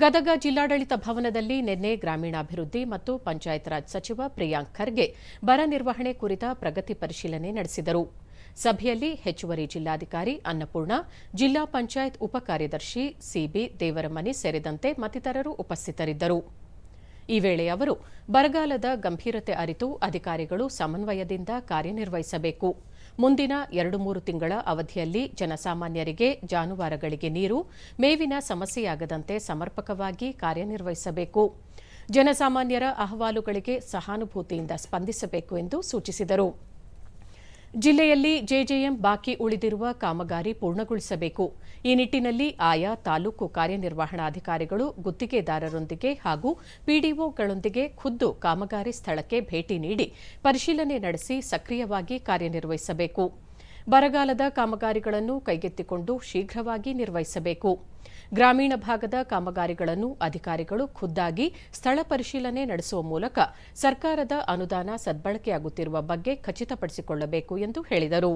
ಗದಗ ಜಿಲ್ಲಾಡಳಿತ ಭವನದಲ್ಲಿ ನಿನ್ನೆ ಗ್ರಾಮೀಣಾಭಿವೃದ್ಧಿ ಮತ್ತು ಪಂಚಾಯತ್ ರಾಜ್ ಸಚಿವ ಪ್ರಿಯಾಂಕ್ ಖರ್ಗೆ ಬರ ನಿರ್ವಹಣೆ ಕುರಿತ ಪ್ರಗತಿ ಪರಿಶೀಲನೆ ನಡೆಸಿದರು. ಸಭೆಯಲ್ಲಿ ಹೆಚ್ಚುವರಿ ಜಿಲ್ಲಾಧಿಕಾರಿ ಅನ್ನಪೂರ್ಣ, ಜಿಲ್ಲಾ ಪಂಚಾಯತ್ ಉಪಕಾರ್ಯದರ್ಶಿ ಸಿಬಿ ದೇವರಮನಿ ಸೇರಿದಂತೆ ಮತ್ತಿತರರು ಉಪಸ್ಥಿತರಿದ್ದರು. ಈ ವೇಳೆ ಅವರು ಬರಗಾಲದ ಗಂಭೀರತೆ ಅರಿತು ಅಧಿಕಾರಿಗಳು ಸಮನ್ವಯದಿಂದ ಕಾರ್ಯನಿರ್ವಹಿಸಬೇಕು. ಮುಂದಿನ ಎರಡು ಮೂರು ತಿಂಗಳ ಅವಧಿಯಲ್ಲಿ ಜನಸಾಮಾನ್ಯರಿಗೆ ಜಾನುವಾರುಗಳಿಗೆ ನೀರು, ಮೇವಿನ ಸಮಸ್ಯೆಯಾಗದಂತೆ ಸಮರ್ಪಕವಾಗಿ ಕಾರ್ಯನಿರ್ವಹಿಸಬೇಕು. ಜನಸಾಮಾನ್ಯರ ಅಹವಾಲುಗಳಿಗೆ ಸಹಾನುಭೂತಿಯಿಂದ ಸ್ಪಂದಿಸಬೇಕು ಎಂದು ಸೂಚಿಸಿದರು. ಜಿಲ್ಲೆಯಲ್ಲಿ ಜೆಜೆಎಂ ಬಾಕಿ ಉಳಿದಿರುವ ಕಾಮಗಾರಿ ಪೂರ್ಣಗೊಳಿಸಬೇಕು. ಈ ನಿಟ್ಟಿನಲ್ಲಿ ಆಯಾ ತಾಲೂಕು ಕಾರ್ಯನಿರ್ವಹಣಾಧಿಕಾರಿಗಳು, ಗುತ್ತಿಗೆದಾರರೊಂದಿಗೆ ಹಾಗೂ ಪಿಡಿಒಗಳೊಂದಿಗೆ ಖುದ್ದು ಕಾಮಗಾರಿ ಸ್ಥಳಕ್ಕೆ ಭೇಟಿ ನೀಡಿ ಪರಿಶೀಲನೆ ನಡೆಸಿ ಸಕ್ರಿಯವಾಗಿ ಕಾರ್ಯನಿರ್ವಹಿಸಬೇಕು. ಬರಗಾಲದ ಕಾಮಗಾರಿಗಳನ್ನು ಕೈಗೆತ್ತಿಕೊಂಡು ಶೀಘ್ರವಾಗಿ ನಿರ್ವಹಿಸಬೇಕು. ಗ್ರಾಮೀಣ ಭಾಗದ ಕಾಮಗಾರಿಗಳನ್ನು ಅಧಿಕಾರಿಗಳು ಖುದ್ದಾಗಿ ಸ್ಥಳ ಪರಿಶೀಲನೆ ನಡೆಸುವ ಮೂಲಕ ಸರ್ಕಾರದ ಅನುದಾನ ಸದ್ಬಳಕೆಯಾಗುತ್ತಿರುವ ಬಗ್ಗೆ ಖಚಿತಪಡಿಸಿಕೊಳ್ಳಬೇಕು ಎಂದು ಹೇಳಿದರು.